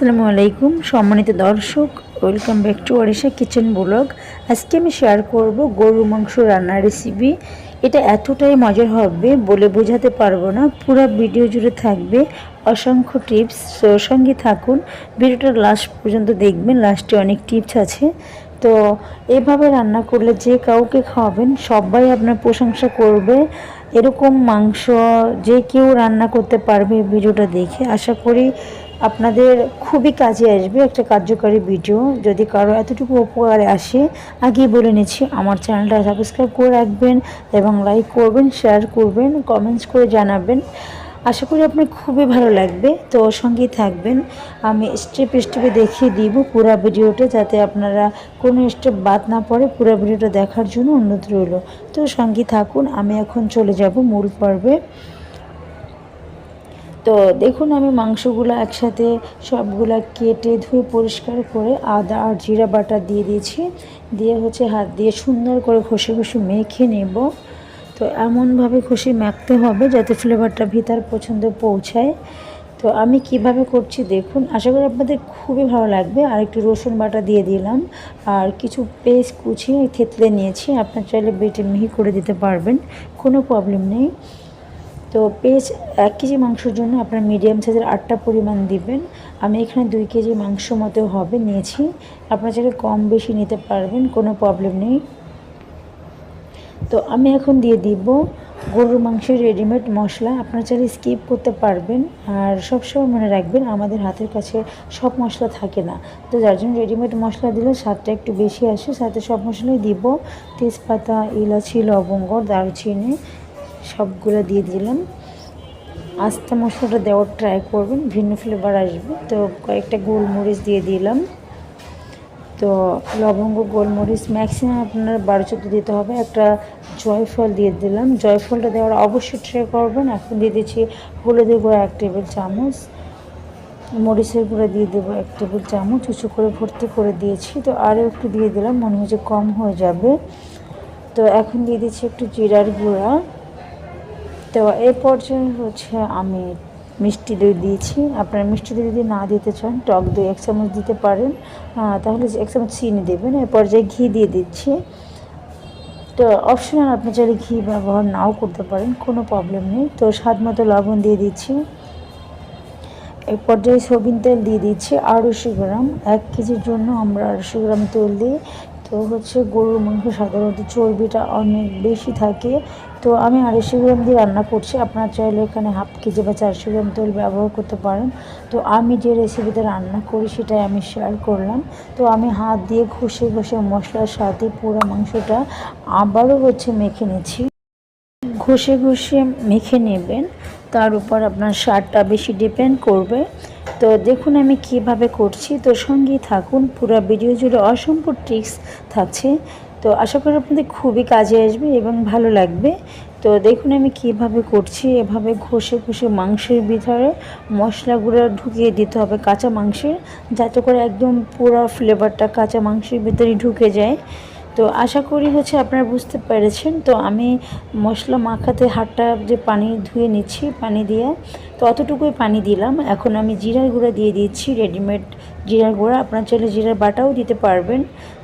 আসসালামু আলাইকুম, সম্মানিত দর্শক welcome back to Odisha kitchen blog আজকে আমি শেয়ার করব গরু মাংস রান্নার রেসিপি এটা এতটাই মজার হবে বলে বোঝাতে পারব না। পুরো ভিডিও জুড়ে থাকবে অসংখ্য টিপস সঙ্গে থাকুন, ভিডিওটা লাস্ট পর্যন্ত দেখবেন লাস্টে অনেক টিপস আছে। তো এভাবে রান্না করলে যে কাউকে খাওয়াবেন, সবাই আপনার প্রশংসা করবে। এরকম মাংস যে কেউ রান্না করতে পারবে ভিডিওটা দেখে। আশা করি আপনাদের খুবই কাজে আসবে একটা কার্যকারী ভিডিও যদি কারও এতটুকু উপকারে আসে, আগেই বলে নিচ্ছি, আমার চ্যানেলটা সাবস্ক্রাইব করে রাখবেন এবং লাইক করবেন শেয়ার করবেন কমেন্টস করে জানাবেন। আশা করি আপনার খুবই ভালো লাগবে। তো সঙ্গেই থাকবেন। আমি স্টেপ স্টেপে দেখিয়ে দিব পুরো ভিডিওটা যাতে আপনারা কোনো স্টেপ বাদ না পড়ে পুরো ভিডিওটা দেখার জন্য অনুরোধ রইল। তো সঙ্গে থাকুন, আমি এখন চলে যাব মূল পর্বে। তো দেখুন আমি মাংসগুলো একসাথে সবগুলা কেটে ধুয়ে পরিষ্কার করে আদা আর জিরা বাটা দিয়ে দিয়েছি। দিয়ে হচ্ছে হাত দিয়ে সুন্দর করে ঘষে ঘষে মেখে নেব। তো এমনভাবে খুশি মাখতে হবে যাতে ফ্লেভারটা ভিতর পছন্দ পৌঁছায়। তো আমি কীভাবে করছি দেখুন, আশা করি আপনাদের খুবই ভালো লাগবে। আর একটু রসুন বাটা দিয়ে দিলাম। আর কিছু পেস্ট কুচিয়ে থেতলে নিয়েছি। আপনার চাইলে বেটে মিহি করে দিতে পারবেন, কোনো প্রবলেম নেই। তো পেঁয়াজ এক কেজি মাংসের জন্য আপনার মিডিয়াম সাইজের আটটা পরিমাণ দিবেন। আমি এখানে দুই কেজি মাংস মতো হবে নিয়েছি। আপনার চাইলে কম বেশি নিতে পারবেন, কোনো প্রবলেম নেই। তো আমি এখন দিয়ে দিব গরুর মাংসের রেডিমেড মশলা। আপনার চাইলে স্কিপ করতে পারবেন আর সবসময় মনে রাখবেন, আমাদের হাতের কাছে সব মশলা থাকে না। তো যার জন্য রেডিমেড মশলা দিলে স্বাদটা একটু বেশি আসে। সাথে সব মশলাই দিব। তেজপাতা, ইলাচি, লবঙ্গ, দারচিনি সবগুলো দিয়ে দিলাম। আস্তে মশলাটা দেওয়ার ট্রাই করবেন, ভিন্ন ফ্লেভার আসবে। তো কয়েকটা গোলমরিচ দিয়ে দিলাম। তো লবঙ্গ, গোলমরিচ ম্যাক্সিমাম আপনার বারো চোদ্দ দিতে হবে। একটা জয়ফল দিয়ে দিলাম। জয়ফলটা দেওয়ার অবশ্যই ট্রাই করবেন। এখন দিয়ে দিচ্ছি হলুদের গুঁড়ো এক টেবিল চামচ। মরিচের গুঁড়ো দিয়ে দেবো এক টেবিল চামচ। উঁচু করে ভর্তি করে দিয়েছি। তো আরও একটু দিয়ে দিলাম। মনে হচ্ছে কম হয়ে যাবে। তো এখন দিয়ে দিচ্ছি একটু জিরার গুঁড়া। তো এই পর্যায়ে হচ্ছে আমি মিষ্টি দই দিয়েছি। আপনারা মিষ্টি দই যদি না দিতে চান, টক দই এক চামচ দিতে পারেন। তাহলে এক চামচ চিনি দেবেন এই পর্যায়ে ঘি দিয়ে দিচ্ছি। তো অপশনাল আপনি চাইলে ঘি ব্যবহার নাও করতে পারেন, কোনো প্রবলেম নেই। তো স্বাদ মতো লবণ দিয়ে দিচ্ছি। এই পর্যায়ে সবিন তেল দিয়ে দিচ্ছি আড়াইশো গ্রাম। এক কেজির জন্য আমরা আড়াইশো গ্রাম তেল দিই। তো হচ্ছে গরুর মাংস সাধারণত চর্বিটা অনেক বেশি থাকে। তো আমি আড়াইশো গ্রাম দিয়ে রান্না করছি। আপনারা চাইলে এখানে হাফ কেজি বা চারশো গ্রাম তেল ব্যবহার করতে পারেন। তো আমি যে রেসিপিতে রান্না করি সেটাই আমি শেয়ার করলাম। তো আমি হাত দিয়ে ঘষে ঘষে মশলার সাথে পুরো মাংসটা আবারও হচ্ছে মেখে নিচ্ছি। ঘষে ঘষে মেখে নেবেন। তার উপর আপনার স্বাদটা বেশি ডিপেন্ড করবে। তো দেখুন আমি কীভাবে করছি। তো সঙ্গেই থাকুন। পুরো ভিডিও জুড়ে অসংখ্য ট্রিক্স থাকছে। তো আশা করি আপনাদের খুবই কাজে আসবে এবং ভালো লাগবে। তো দেখুন আমি কীভাবে করছি, এভাবে ঘষে ঘষে মাংসের ভিতরে মশলাগুলো ঢুকিয়ে দিতে হবে কাঁচা মাংসের, যাতে করে একদম পুরো ফ্লেভারটা কাঁচা মাংসের ভিতরে ঢুকে যায়। তো আশা করি হচ্ছে আপনারা বুঝতে পেরেছেন। তো আমি মশলা মাখাতে হাতটা যে পানি ধুয়ে নিচ্ছি, পানি দিয়ে, তো অতটুকুই পানি দিলাম। এখন আমি জিরার গুঁড়া দিয়ে দিচ্ছি রেডিমেড জিরার গুঁড়া। আপনার চাইলে জিরার বাটাও দিতে পারবেন।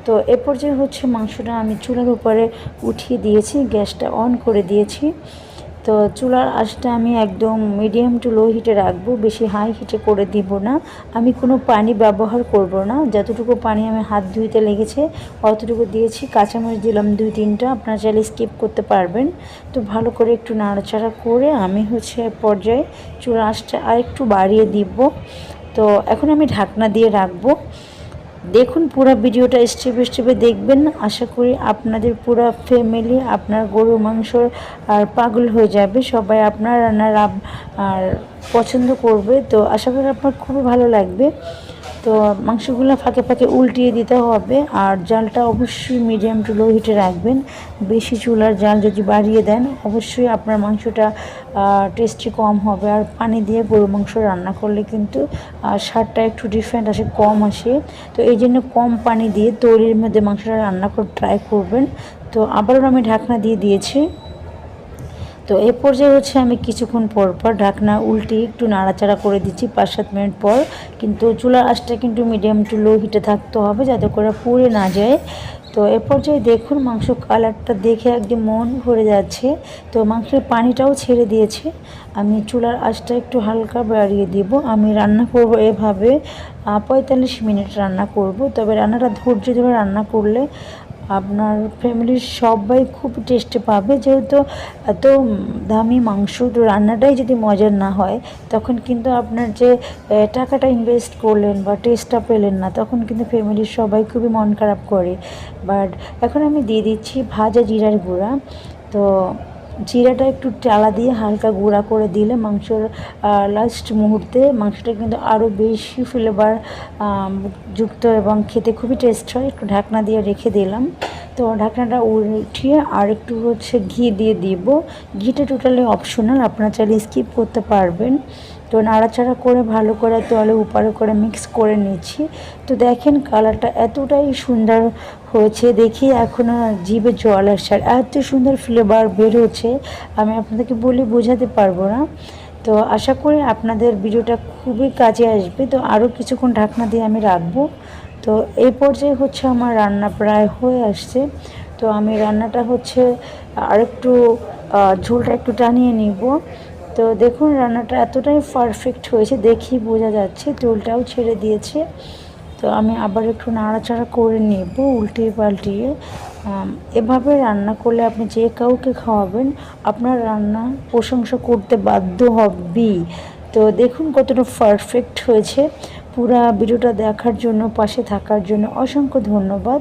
তো এ পর্যায়ে হচ্ছে মাংসটা আমি চুলার উপরে উঠিয়ে দিয়েছি, গ্যাসটা অন করে দিয়েছি। তো চুলার আঁচটা আমি একদম মিডিয়াম টু লো হিটে রাখব, বেশি হাই হিটে করে দিব না। আমি কোনো পানি ব্যবহার করব না, যতটুকু পানি আমি হাত ধুইতে লেগেছে, অতটুকু দিয়েছি। কাঁচামরিচ দিলাম দুই তিনটা, আপনারা চাইলে স্কিপ করতে পারবেন। তো ভালো করে একটু নাড়াচাড়া করে আমি হচ্ছে পর্যায়ে চুলার আঁচটা আরেকটু বাড়িয়ে দিব। তো এখন আমি ঢাকনা দিয়ে রাখব। দেখুন, পুরো ভিডিওটা স্টেপে স্টেপে দেখবেন। আশা করি আপনাদের পুরো ফ্যামিলি আপনার গরু, মাংস আর পাগল হয়ে যাবে। সবাই আপনার রান্নার আর পছন্দ করবে, তো আশা করি আপনার খুবই ভালো লাগবে। তো মাংসগুলো ফাঁকে ফাঁকে উল্টিয়ে দিতে হবে, আর জালটা অবশ্যই মিডিয়াম টু লো হিটে রাখবেন। বেশি চুলার জাল যদি বাড়িয়ে দেন, অবশ্যই আপনার মাংসটা টেস্টি কম হবে। আর পানি দিয়ে গরু মাংস রান্না করলে কিন্তু স্বাদটা একটু ডিফারেন্ট আসে, কম আসে। তো এই জন্য কম পানি দিয়ে তৈরির মধ্যে মাংসটা রান্না করে ট্রাই করবেন। তো আবারও আমি ঢাকনা দিয়ে দিয়েছি। তো এই পর্যায়ে হচ্ছে আমি কিছুক্ষণ পর পর ঢাকনা উল্টে একটু নাড়াচাড়া করে দিচ্ছি, পাঁচ সাত মিনিট পর। কিন্তু চুলার আঁচটা কিন্তু মিডিয়াম টু লো হিটে থাকতে হবে যাতে করে পুড়ে না যায়। তো এ পর্যায়ে দেখুন মাংস কালারটা দেখে একদম মন ভরে যাচ্ছে। তো মাংসের পানিটাও ছেড়ে দিয়েছে। আমি চুলার আঁচটা একটু হালকা বাড়িয়ে দিব। আমি রান্না করব এভাবে। পঁয়তাল্লিশ মিনিট রান্না করব। তবে রান্নাটা ধৈর্য ধরে রান্না করলে আপনার ফ্যামিলির সবাই খুব টেস্টে পাবে। যেহেতু এত দামি মাংস রান্নাটাই যদি মজার না হয়, তখন কিন্তু আপনার যে টাকাটা ইনভেস্ট করলেন বা টেস্টটা পেলেন না, তখন কিন্তু ফ্যামিলির সবাই খুবই মন খারাপ করে। বাট এখন আমি দিয়ে দিচ্ছি ভাজা জিরার গুঁড়া। তো জিরাটা একটু টালা দিয়ে হালকা গুঁড়া করে দিলে মাংসর লাস্ট মুহূর্তে মাংসটা কিন্তু আরও বেশি ফ্লেভার যুক্ত এবং খেতে খুবই টেস্ট হয়। একটু ঢাকনা দিয়ে রেখে দিলাম। তো ঢাকনাটা উঠিয়ে আর একটু হচ্ছে ঘি দিয়ে দিব। ঘিটা টোটালি অপশনাল আপনারা চাইলে স্কিপ করতে পারবেন। তো নাড়াচাড়া করে, ভালো করে তলে উপারে করে মিক্স করে নিচ্ছি। তো দেখেন কালারটা এতটাই সুন্দর হয়েছে, দেখি এখনও জিভে জল আসছে। আর এত সুন্দর ফ্লেভার বের হচ্ছে আমি আপনাদেরকে বলে বোঝাতে পারব না। তো আশা করি আপনাদের ভিডিওটা খুবই কাজে আসবে। তো আরও কিছুক্ষণ ঢাকনা দিয়ে আমি রাখব। তো এই পর্যায়ে হচ্ছে আমার রান্না প্রায় হয়ে আসছে। তো আমি রান্নাটা হচ্ছে আরেকটু ঝোলটা একটু টানিয়ে নিব। তো দেখুন, রান্নাটা এতটাই পারফেক্ট হয়েছে দেখি বোঝা যাচ্ছে তেলটাও ছেড়ে দিয়েছে। তো আমি আবার একটু নাড়াচাড়া করে নেব উল্টিয়ে পাল্টিয়ে এভাবে রান্না করলে আপনি যে কাউকে খাওয়াবেন, আপনার রান্না প্রশংসা করতে বাধ্য হবেই। তো দেখুন কতটা পারফেক্ট হয়েছে। পুরা ভিডিওটা দেখার জন্য, পাশে থাকার জন্য অসংখ্য ধন্যবাদ।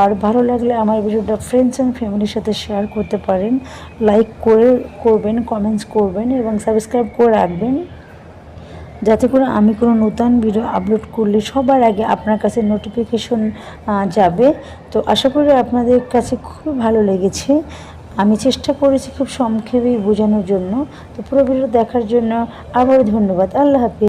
আর ভালো লাগলে আমার ভিডিওটা ফ্রেন্ডস অ্যান্ড ফ্যামিলির সাথে শেয়ার করতে পারেন। লাইক করে, করবেন কমেন্টস করবেন এবং সাবস্ক্রাইব করে রাখবেন। যাতে করে আমি কোনো নতুন ভিডিও আপলোড করলে সবার আগে আপনার কাছে নোটিফিকেশন যাবে। তো আশা করি আপনাদের কাছে খুব ভালো লেগেছে। আমি চেষ্টা করেছি খুব সংক্ষেপেই বোঝানোর জন্য। তো পুরো ভিডিও দেখার জন্য আবারও ধন্যবাদ। আল্লাহ হাফিজ।